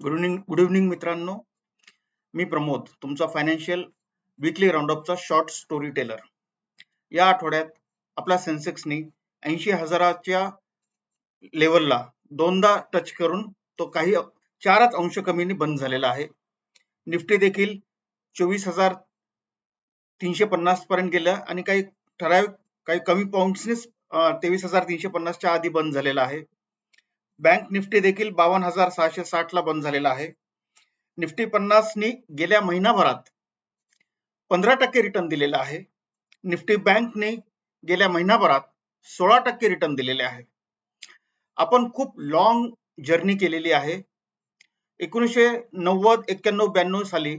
Good evening good evening मित्रांनो. मी प्रमोद तुमचा फायनान्शियल विकली राऊंडअपचा शॉर्ट स्टोरी टेलर या आठवड्यात आपला सेन्सेक्सनी ऐंशी हजाराच्या लेवलला दोनदा टच करून तो काही चारच अंश कमीने बंद झालेला आहे. निफ्टी देखील चोवीस हजार तीनशे पन्नास पर्यंत गेलं आणि काही ठराविक काही कमी पॉईंट्सनेच तेवीस हजार तीनशे पन्नासच्या आधी बंद झालेला आहे. बँक निफ्टी देखील बावन्न हजार सहाशे साठ ला बंद झालेला आहे. निफ्टी पन्नासनी गेल्या महिनाभरात पंधरा टक्के रिटर्न दिलेला आहे. निफ्टी बँकने गेल्या महिनाभरात सोळा टक्के रिटर्न दिलेले आहे. आपण खूप लॉंग जर्नी केलेली आहे. एकोणीसशे नव्वद एक्क्याण्णव ब्याण्णव साली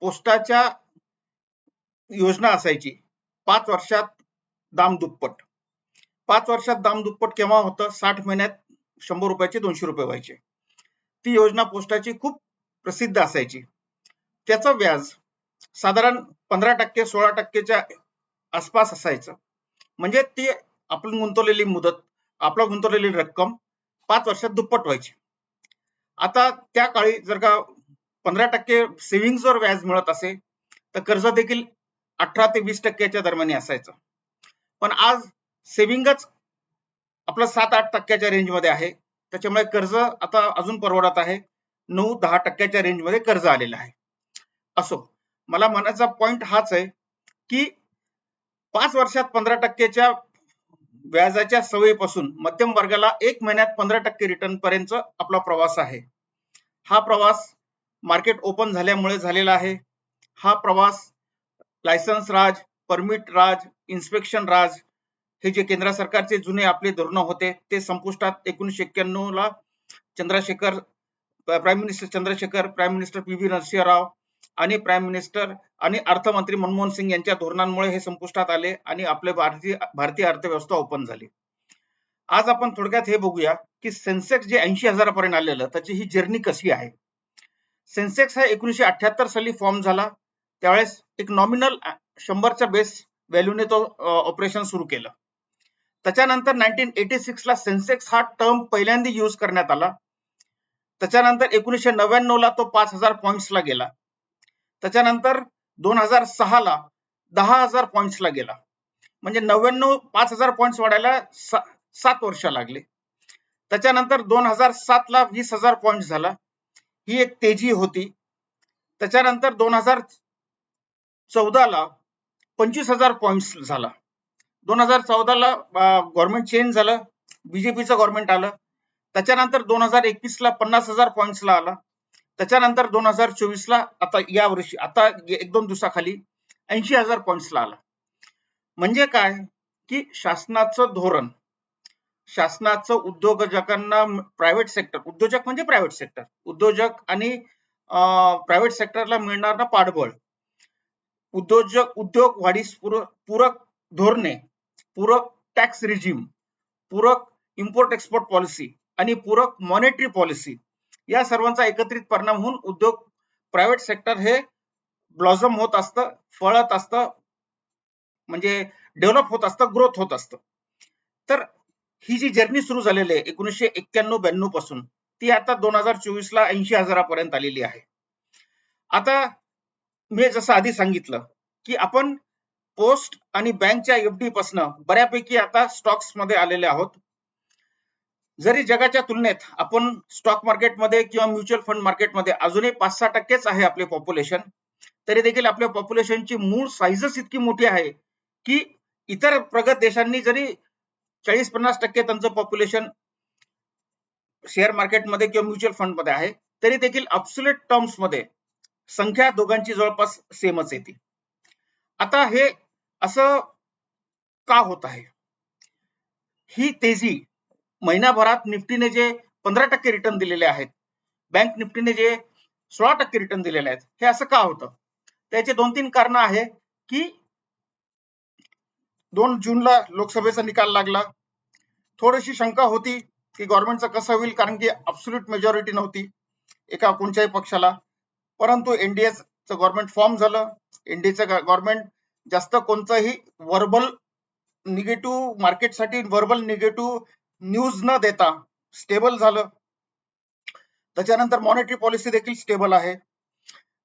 पोस्टाच्या योजना असायची. पाच वर्षात दाम दुप्पट. पाच वर्षात दाम दुप्पट केव्हा होतं? साठ महिन्यात शंभर रुपयाचे दोनशे रुपये व्हायचे. ती योजना पोस्टाची खूप प्रसिद्ध असायची. त्याचं व्याज साधारण पंधरा टक्के सोळा टक्केच्या आसपास असायचं. म्हणजे ती आपण गुंतवलेली मुदत आपला गुंतवलेली रक्कम पाच वर्षात दुप्पट व्हायची. आता त्या काळी जर का पंधरा टक्के सेव्हिंग्सवर व्याज मिळत असेल तर कर्ज देखील अठरा ते वीस टक्क्याच्या दरम्यान असायचं. पण आज सेव्हिंगच आपलं सात आठ टक्क्याच्या रेंजमध्ये आहे. त्याच्यामुळे कर्ज आता अजून परवडत आहे. नऊ दहा टक्क्याच्या रेंजमध्ये कर्ज आलेलं आहे. असो मला म्हणायचा पॉइंट हाच आहे की पाच वर्षात पंधरा टक्क्याच्या व्याजाच्या सवयीपासून मध्यम वर्गाला एक महिन्यात पंधरा टक्के रिटर्न पर्यंत आपला प्रवास आहे. हा प्रवास मार्केट ओपन झाल्यामुळे झालेला आहे. हा प्रवास licence raj permit raj inspection raj हे जे केंद्र सरकारचे जुने आपले धोरण होते ते संपुष्टात एकोणीशे एक्क्याण्णव ला Chandrashekhar prime minister Chandrashekhar prime minister P V Narasimha Rao आणि प्राईम मिनिस्टर आणि अर्थमंत्री मनमोहन सिंग यांच्या धोरणांमुळे हे संपुष्टात आले आणि आपले भारतीय भारतीय अर्थव्यवस्था ओपन झाली. आज आपण थोडक्यात हे बघूया की सेन्सेक्स जे ऐंशी हजारापर्यंत आलेलं त्याची ही जर्नी कशी आहे? सेन्सेक्स हा एकोणीशे अठ्याहत्तर साली फॉर्म झाला. त्यावेळेस एक नॉमिनल शंभरच्या बेस व्हॅल्यूने तो ऑपरेशन सुरू केलं. त्याच्यानंतर नाईन्टीन एटी सिक्स ला सेन्सेक्स हा टर्म पहिल्यांदा यूज करण्यात आला. त्याच्यानंतर एकोणीसशे नव्याण्णव ला तो पाच हजार पॉईंट्सला गेला. त्याच्यानंतर दोन हजार सहाला दहा हजार पॉईंट्सला गेला. म्हणजे नव्याण्णव पाच हजार पॉईंट्स वाढायला सात वर्ष लागले. त्याच्यानंतर दोन हजार सात ला वीस हजार पॉईंट झाला. ही एक तेजी होती. त्याच्यानंतर दोन हजार चौदाला पंचवीस हजार पॉईंट्स झाला. दोन हजार चौदाला गव्हर्नमेंट चेंज झालं. बीजेपीचं गव्हर्नमेंट आलं. त्याच्यानंतर दोन हजार एकवीस ला पन्नास हजार पॉईंट्सला आला. त्याच्यानंतर दोन हजार चोवीस ला आता या वर्षी आता एक दोन दिवसाखाली ऐंशी हजार पॉईंट्सला आला. म्हणजे काय? की शासनाचं धोरण शासनाचं उद्योजकांना प्रायव्हेट सेक्टर उद्योजक म्हणजे प्रायव्हेट सेक्टर उद्योजक आणि प्रायव्हेट सेक्टरला मिळणारा पाठबळ. उद्योजक उद्योग वाढीस पूरक धोरणे पूरक टॅक्स रिजिम पूरक इम्पोर्ट एक्सपोर्ट पॉलिसी आणि पूरक मॉनेटरी पॉलिसी या सर्वांचा एकत्रित परिणाम होऊन उद्योग प्रायव्हेट सेक्टर हे ब्लॉझम होत असतं फळत असतं म्हणजे डेव्हलप होत असतं ग्रोथ होत असतं. तर ही जी जर्नी सुरू झालेली आहे एकोणीसशे एक्क्याण्णव ब्याण्णवपासून ती आता दोन हजार चोवीस ला ऐंशी हजारापर्यंत आलेली आहे. आता मी जसं आधी सांगितलं की आपण पोस्ट आणि बँकच्या एफडी पासन बऱ्यापैकी आता स्टॉक्समध्ये आलेले आहोत. जरी जगाच्या तुलनेत आपण स्टॉक मार्केटमध्ये किंवा म्युच्युअल फंड मार्केटमध्ये अजूनही पाच सहा टक्केच आहे आपले पॉप्युलेशन तरी देखील आपल्या पॉप्युलेशनची मूळ साईजच इतकी मोठी आहे की इतर प्रगत देशांनी जरी चाळीस पन्नास टक्के त्यांचं पॉप्युलेशन शेअर मार्केटमध्ये किंवा म्युच्युअल फंडमध्ये आहे तरी देखील अब्सुलेट टर्म्समध्ये संख्या दोघांची जवळपास सेमच येते आता हे असं का होत आहे? ही तेजी महिनाभरात निफ्टीने जे पंधरा टक्के रिटर्न दिलेले आहेत बँक निफ्टीने जे सोळा टक्के रिटर्न दिलेले आहेत हे असं का होतं? त्याचे दोन तीन कारण आहे की दोन जूनला लोकसभेचा निकाल लागला. थोडीशी शंका होती की गव्हर्नमेंटचं कसं होईल कारण की अब्सोल्यूट मेजॉरिटी नव्हती एका कोणत्याही पक्षाला. परंतु एनडीएचं गव्हर्नमेंट फॉर्म झालं. एनडीएचं गव्हर्नमेंट जास्त कोणतंही वर्बल निगेटिव्ह मार्केटसाठी वर्बल निगेटिव्ह न्यूज न देता स्टेबल झालं. त्याच्यानंतर मॉनिटरी पॉलिसी देखील स्टेबल आहे.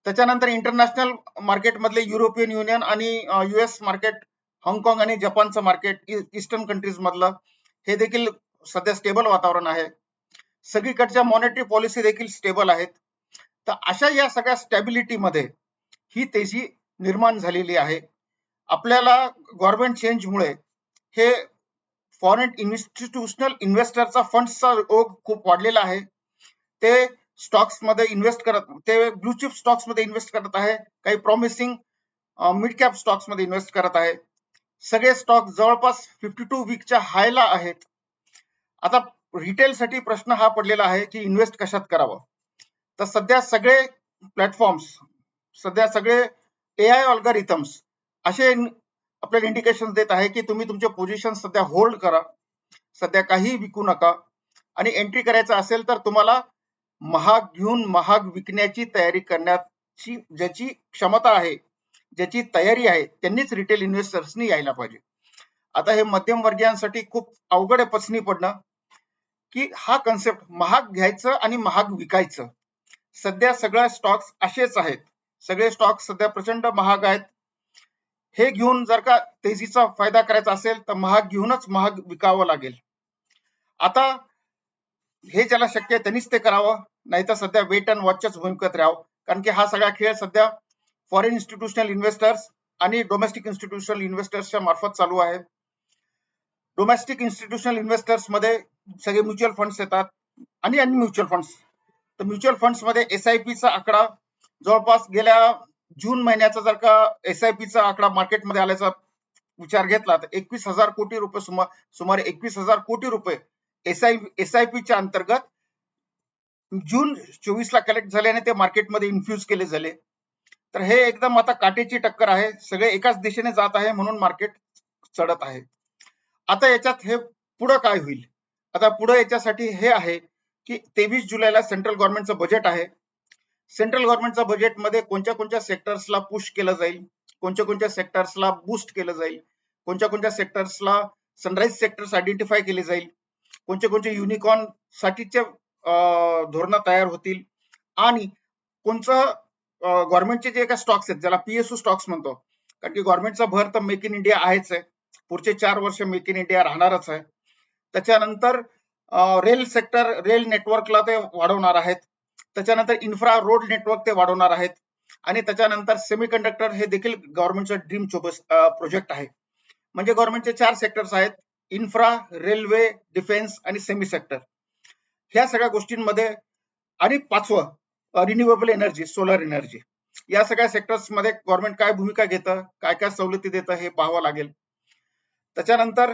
त्याच्यानंतर इंटरनॅशनल मार्केटमधले युरोपियन युनियन आणि युएस मार्केट हाँगकाँग आणि जपानचं मार्केट ईस्टर्न कंट्रीज मधलं हे देखील सध्या स्टेबल वातावरण आहे. सगळीकडच्या मॉनिटरी पॉलिसी देखील स्टेबल आहेत. तर अशा या सगळ्या स्टॅबिलिटीमध्ये ही तेजी निर्माण झालेली आहे. आपल्याला गव्हर्नमेंट चेंजमुळे हे फॉरेन इन्स्टिट्यूशनल इन्व्हेस्टरचा फंड्सचा ओघ खूप वाढलेला आहे. ते स्टॉक्समध्ये इन्व्हेस्ट करत ते ब्लू चिप स्टॉक्समध्ये इन्व्हेस्ट करत आहे. काही प्रॉमिसिंग मिड कॅप स्टॉक्समध्ये इन्व्हेस्ट करत आहे. सगळे स्टॉक जवळपास फिफ्टी टू वीकच्या हायला आहेत. आता रिटेल साठी प्रश्न हा पडलेला आहे की इन्व्हेस्ट कशात करावं? तर सध्या सगळे प्लॅटफॉर्म्स सध्या सगळे ए आय ऑल्गारिथम्स असे आपल्याला इंडिकेशन देत आहे की तुम्ही तुमचे पोझिशन सध्या होल्ड करा. सध्या काही विकू नका. आणि एंट्री करायचं असेल तर तुम्हाला महाग घेऊन महाग विकण्याची तयारी करण्याची ज्याची क्षमता आहे ज्याची तयारी आहे त्यांनीच रिटेल इन्व्हेस्टर्सनी यायला पाहिजे. आता हे मध्यम वर्गीयांसाठी खूप अवघड आहे पचनी पडणं की हा कन्सेप्ट महाग घ्यायचं आणि महाग विकायचं. सध्या सगळ्या स्टॉक्स असेच आहेत. सगळे स्टॉक्स सध्या प्रचंड महाग आहेत. हे घेऊन जर का तेजीचा फायदा करायचा असेल तर महाग घेऊनच महाग विकावं लागेल. आता हे ज्याला शक्य आहे त्यांनीच ते करावं. नाही तर सध्या वेट अँड वॉचच भूमिकेत राहावं. कारण की हा सगळा खेळ सध्या फॉरेन इन्स्टिट्यूशनल इन्व्हेस्टर्स आणि डोमेस्टिक इन्स्टिट्यूशनल इन्व्हेस्टर्सच्या मार्फत चालू आहे. डोमेस्टिक इन्स्टिट्यूशनल इन्व्हेस्टर्समध्ये सगळे म्युच्युअल फंड्स येतात आणि अन्य म्युच्युअल फंड्स तर म्युच्युअल फंड्समध्ये एस आय पीचा आकडा जवळपास गेल्या जून महिन्याचा जर का एस आय पीचा आकडा मार्केटमध्ये आल्याचा विचार घेतला तर एकवीस हजार कोटी रुपये सुमारे एकवीस हजार कोटी रुपये एस आय एस आय पीच्या अंतर्गत जून चोवीस ला कलेक्ट झाल्याने ते मार्केटमध्ये इन्फ्युज केले झाले. तर हे एकदम आता काटेची टक्कर आहे. सगळे एकाच दिशेने जात आहे म्हणून मार्केट चढत आहे. आता याच्यात हे पुढं काय होईल? आता पुढे याच्यासाठी हे आहे की तेवीस जुलैला सेंट्रल गव्हर्नमेंटचं बजेट आहे. सेंट्रल गव्हर्नमेंटच्या बजेटमध्ये कोणत्या कोणत्या सेक्टर्सला पुश केलं जाईल? कोणत्या कोणत्या सेक्टर्सला बूस्ट केलं जाईल? कोणत्या कोणत्या सेक्टर्सला सनराईज सेक्टर्स आयडेंटिफाय केले जाईल? कोणते कोणते युनिकॉर्न साठीचे धोरण तयार होतील? आणि कोणचं गव्हर्नमेंटचे जे काही स्टॉक्स आहेत ज्याला पीएसयू स्टॉक्स म्हणतो कारण की गव्हर्नमेंटचा भर तर मेक इन इंडिया आहेच आहे. पुढचे चार वर्ष मेक इन इंडिया राहणारच आहे. त्याच्यानंतर रेल सेक्टर रेल नेटवर्कला ते वाढवणार आहेत. त्याच्यानंतर इन्फ्रा रोड नेटवर्क ते वाढवणार आहेत. आणि त्याच्यानंतर सेमी कंडक्टर हे देखील गव्हर्नमेंटचं ड्रीम चोबस प्रोजेक्ट आहे. म्हणजे गव्हर्नमेंटचे चार सेक्टर्स आहेत. इन्फ्रा रेल्वे डिफेन्स आणि सेमी सेक्टर ह्या सगळ्या गोष्टींमध्ये आणि पाचवं रिन्युएबल एनर्जी सोलर एनर्जी या सगळ्या सेक्टर्समध्ये गव्हर्नमेंट काय भूमिका घेतं काय काय सवलती देतं हे पाहावं लागेल. त्याच्यानंतर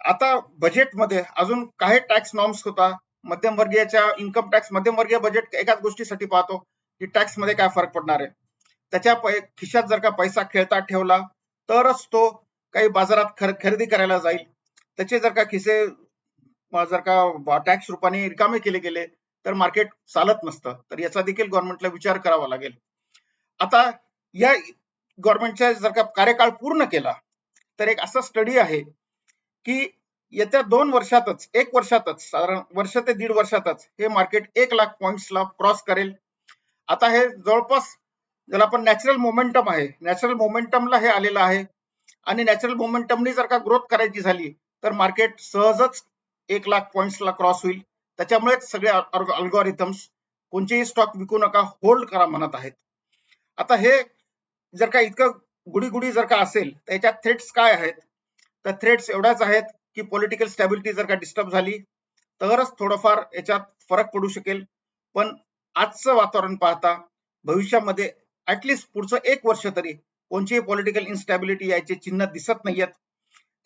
आता बजेटमध्ये अजून काही टॅक्स नॉर्म्स होता. मध्यमवर्गीयच्या इन्कम टॅक्स मध्यमवर्गीय बजेट एकाच गोष्टीसाठी पाहतो की टॅक्समध्ये काय फरक पडणार आहे. त्याच्या खिशात जर का पैसा खेळता ठेवला तरच तो काही बाजारात खरेदी करायला जाईल. त्याचे जर का खिसे जर का टॅक्स रूपाने रिकामे केले गेले तर मार्केट चालत नसतं. तर याचा देखील गव्हर्नमेंटला विचार करावा लागेल. आता या गव्हर्नमेंटचा जर का कार्यकाळ पूर्ण केला तर एक असा स्टडी आहे की येत्या दोन वर्षातच एक वर्षातच साधारण वर्ष ते दीड वर्षातच हे मार्केट एक लाख पॉईंट्सला क्रॉस करेल. आता हे जवळपास ज्याला आपण नॅचरल मोमेंटम आहे नॅचरल मोमेंटमला हे आलेलं आहे. आणि नॅचरल मोमेंटमनी जर का ग्रोथ करायची झाली तर मार्केट सहजच एक लाख पॉईंट्सला क्रॉस होईल. त्याच्यामुळेच सगळे अल्गोरिथम्स कोणतेही स्टॉक विकू नका होल्ड करा म्हणत आहेत. आता हे जर का इतकं गुडी गुडी जर का असेल तर याच्यात थ्रेट्स काय आहेत? तर थ्रेट्स एवढ्याच आहेत की पॉलिटिकल स्टॅबिलिटी जर का डिस्टर्ब झाली तरच थोडंफार याच्यात फरक पडू शकेल. पण आजचं वातावरण पाहता भविष्यामध्ये ऍटलिस्ट पुढचं एक वर्ष तरी कोणतीही पॉलिटिकल इन्स्टॅबिलिटी यायचे चिन्ह दिसत नाहीयेत.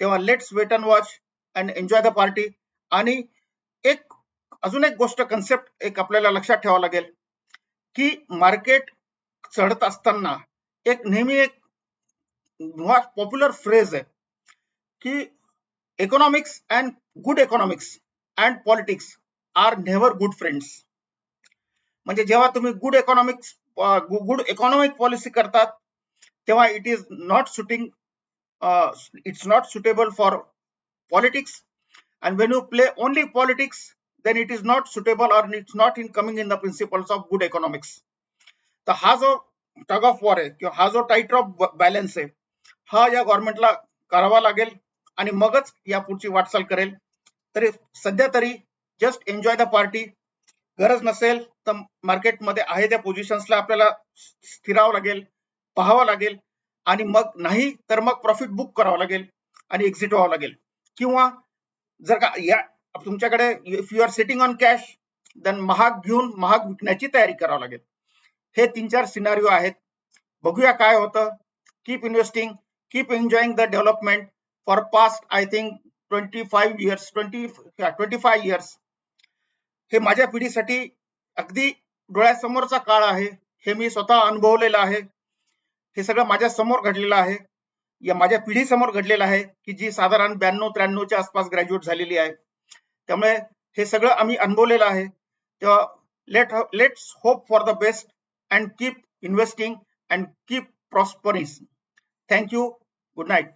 तेव्हा let's wait and watch and enjoy the party आणि एक अजून एक गोष्ट कन्सेप्ट एक आपल्याला लक्षात ठेवावं लागेल की मार्केट चढत असताना एक नेहमी एक पॉप्युलर फ्रेज आहे की economics and good economics and politics are never good friends म्हणजे जेव्हा तुम्ही good economics good economic policy करतात तेव्हा it is not suiting it's not suitable for politics and when you play only politics then it is not suitable और it's not in coming in the principles of good economics तर हा जो tug of war आहे किंवा हा जो tight of balance आहे हा या गव्हर्नमेंटला करावा लागेल आणि मगच या पुढची वाटचाल करेल. तरी सध्या तरी जस्ट एन्जॉय द पार्टी गरज नसेल तर मार्केटमध्ये आहे त्या पोझिशन्सला आपल्याला स्थिरावं लागेल पाहावं लागेल. आणि मग नाही तर मग प्रॉफिट बुक करावं लागेल आणि एक्झिट व्हावं लागेल. किंवा जर का या तुमच्याकडे if you are sitting on cash then महाग घेऊन महाग विकण्याची तयारी करावी लागेल. हे तीन चार सिनारिओ आहेत. बघूया काय होतं. Keep investing keep enjoying the development for past I think twenty five years twenty twenty years. Years हे माझ्या पिढीसाठी अगदी डोळ्यासमोरचा काळ आहे. हे मी स्वतः अनुभवलेलं आहे. हे सगळं माझ्यासमोर घडलेलं आहे. या माझ्या पिढीसमोर घडलेलं आहे की जी साधारण ब्याण्णव त्र्याण्णवच्या आसपास ग्रॅज्युएट झालेली आहे. त्यामुळे हे सगळं आम्ही अनुभवलेलं आहे. तेव्हा let let's hope for the best and keep investing and keep prospering thank you good night